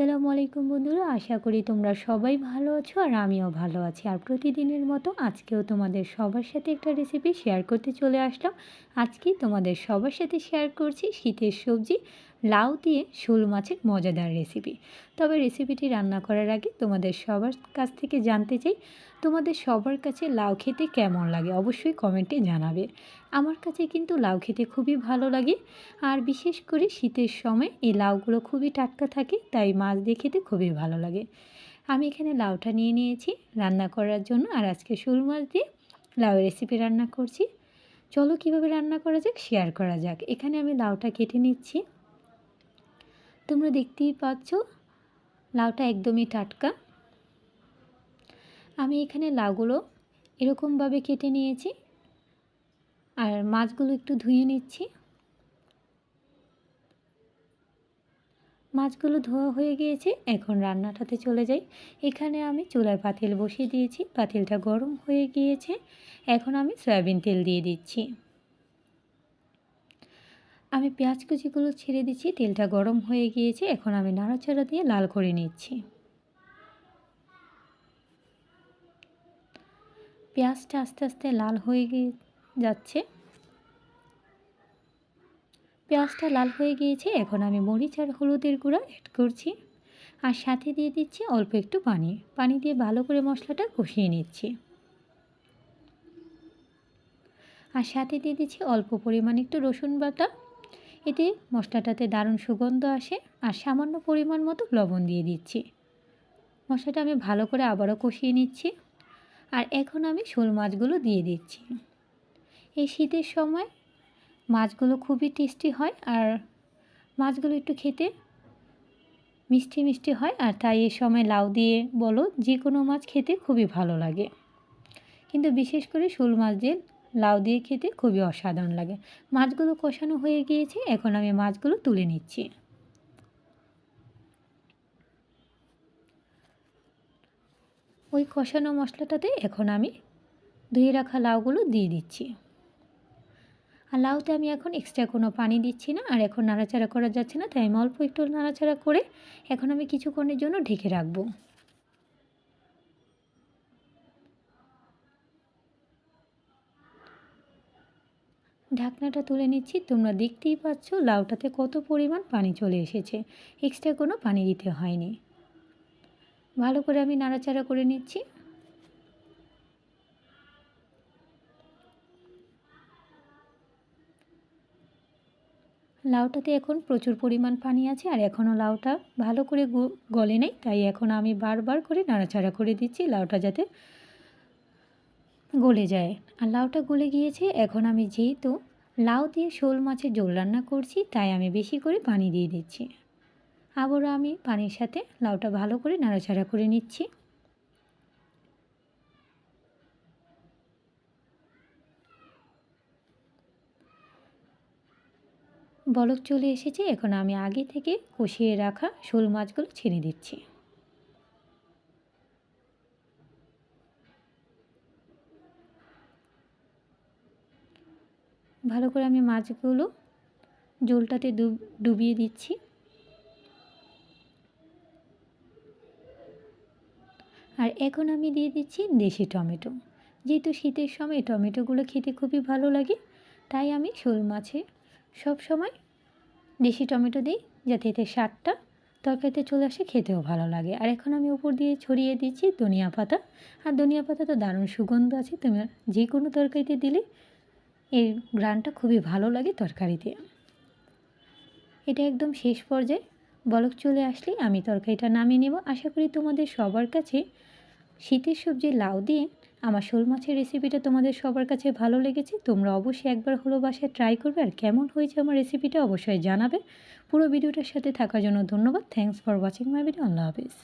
আসসালামু আলাইকুম বন্ধুরা, আশা করি তোমরা সবাই ভালো আছো আর আমিও ভালো আছি। আর প্রতিদিনের মতো আজকেও তোমাদের সবার সাথে একটা রেসিপি শেয়ার করতে চলে আসলাম। আজকে তোমাদের সবার সাথে শেয়ার করছি শীতের সবজি লাউ দিয়ে শোল মাছের মজাদার রেসিপি তবে রেসিপিটি রান্না করার আগে তোমাদের সবার কাছ থেকে জানতে চাই, তোমাদের সবার কাছে লাউ খেতে কেমন লাগে? অবশ্যই কমেন্টে জানাবে। আমার কাছে কিন্তু লাউ খেতে খুবই ভালো লাগে, আর বিশেষ করে শীতের সময় এই লাউগুলো খুবই টাটকা থাকে, তাই মাছ দিয়ে খেতে খুবই ভালো লাগে। আমি এখানে লাউটা নিয়ে নিয়েছি রান্না করার জন্য, আর আজকে শোল মাছ দিয়ে লাউ রেসিপি রান্না করছি। চলো কীভাবে রান্না করা যাক শেয়ার করা যাক। এখানে আমি লাউটা কেটে নিচ্ছি। তোমরা দেখতেই পাচ্ছ, লাউটা একদমই টাটকা। আমি এখানে লাউগুলো এরকমভাবে কেটে নিয়েছি, আর মাছগুলো একটু ধুয়ে নিচ্ছি। মাছগুলো ধোয়া হয়ে গিয়েছে, এখন রান্নাটাতে চলে যাই। এখানে আমি চুলায় পাতিল বসিয়ে দিয়েছি, পাতিলটা গরম হয়ে গিয়েছে। এখন আমি সয়াবিন তেল দিয়ে দিচ্ছি। আমি পেঁয়াজ কুচিগুলো ছেড়ে দিচ্ছি, তেলটা গরম হয়ে গিয়েছে, এখন আমি নাড়াচাড়া দিয়ে লাল করে নিচ্ছি। পেঁয়াজটা আস্তে আস্তে লাল হয়ে গিয়ে যাচ্ছে। পেঁয়াজটা লাল হয়ে গিয়েছে, এখন আমি মরিচ আর হলুদের গুঁড়া অ্যাড করছি। আর সাথে দিয়ে দিচ্ছি অল্প একটু পানি পানি দিয়ে ভালো করে মশলাটা কষিয়ে নিচ্ছি। আর সাথে দিয়ে দিচ্ছি অল্প পরিমাণ একটু রসুন বাটা। এতে মশলাটাতে দারুণ সুগন্ধ আসে আর সামান্য পরিমাণ মতো লবণ দিয়ে দিচ্ছি। মশলাটা আমি ভালো করে আবারও কষিয়ে নিচ্ছি আর এখন আমি শোল মাছগুলো দিয়ে দিচ্ছি। এই শীতের সময় মাছগুলো খুবই টেস্টি হয় আর মাছগুলো একটু খেতে মিষ্টি মিষ্টি হয় আর তাই এই সময় লাউ দিয়ে বলো যে কোনো মাছ খেতে খুবই ভালো লাগে। কিন্তু বিশেষ করে শোল মাছ দিয়ে লাউ দিয়ে খেতে খুবই অসাধারণ লাগে। মাছগুলো কষানো হয়ে গিয়েছে, এখন আমি মাছগুলো তুলে নিচ্ছি। ওই কষানো মশলাটাতে এখন আমি ধুয়ে রাখা লাউগুলো দিয়ে দিচ্ছি। আর লাউতে আমি এখন এক্সট্রা কোনো পানি দিচ্ছি না, আর এখন নাড়াচাড়া করা যাচ্ছে না, তাই আমি অল্প একটু নাড়াচাড়া করে এখন আমি কিছুক্ষণের জন্য ঢেকে রাখব। ঢাকনাটা তুলে নিচ্ছি। তোমরা দেখতেই পাচ্ছ লাউটাতে কত পরিমাণ পানি চলে এসেছে। এক্সট্রা কোনো পানি দিতে হয়নি। ভালো করে আমি নাড়াচাড়া করে নিচ্ছি। লাউটাতে এখন প্রচুর পরিমাণ পানি আছে আর এখনও লাউটা ভালো করে গলে নেই, তাই এখন আমি বারবার করে নাড়াচাড়া করে দিচ্ছি লাউটা যাতে গলে যায়। আর লাউটা গলে গিয়েছে, এখন আমি যেহেতু লাউ দিয়ে শোল মাছের ঝোল রান্না করছি, তাই আমি বেশি করে পানি দিয়ে দিচ্ছি। আবারও আমি পানির সাথে লাউটা ভালো করে নাড়াচাড়া করে নিচ্ছি। বলক চলে এসেছে, এখন আমি আগে থেকে কষিয়ে রাখা শোল মাছগুলো ছেড়ে দিচ্ছি। ভালো করে আমি মাছগুলো জলটাতে ডুবিয়ে দিচ্ছি। আর এখন আমি দিয়ে দিচ্ছি দেশি টমেটো। যেহেতু শীতের সময় টমেটোগুলো খেতে খুবই ভালো লাগে, তাই আমি শোল মাছে সব সময় দেশি টমেটো দিই, যাতে এতে স্বাদটা তরকারিতে চলে আসে, খেতেও ভালো লাগে। আর এখন আমি উপর দিয়ে ছড়িয়ে দিচ্ছি ধনিয়া পাতা। আর ধনিয়া পাতা তো দারুণ সুগন্ধ আছে, তুমি যে কোনো তরকারিতে দিলে এর গ্রানটা খুবই ভালো লাগে তরকারিতে। এটা একদম শেষ পর্যায়ে বলক চলে আসলে আমি তরকারিটা নামিয়ে নেব। আশা করি তোমাদের সবার কাছে শীতের সবজি লাউ দিয়ে আমার শোল মাছের রেসিপিটা তোমাদের সবার কাছে ভালো লেগেছে। তোমরা অবশ্যই একবার হলো বাসায় ট্রাই করবে আর কেমন হয়েছে আমার রেসিপিটা অবশ্যই জানাবে। পুরো ভিডিওটার সাথে থাকার জন্য ধন্যবাদ। Thanks for watching my video Allah Hafiz.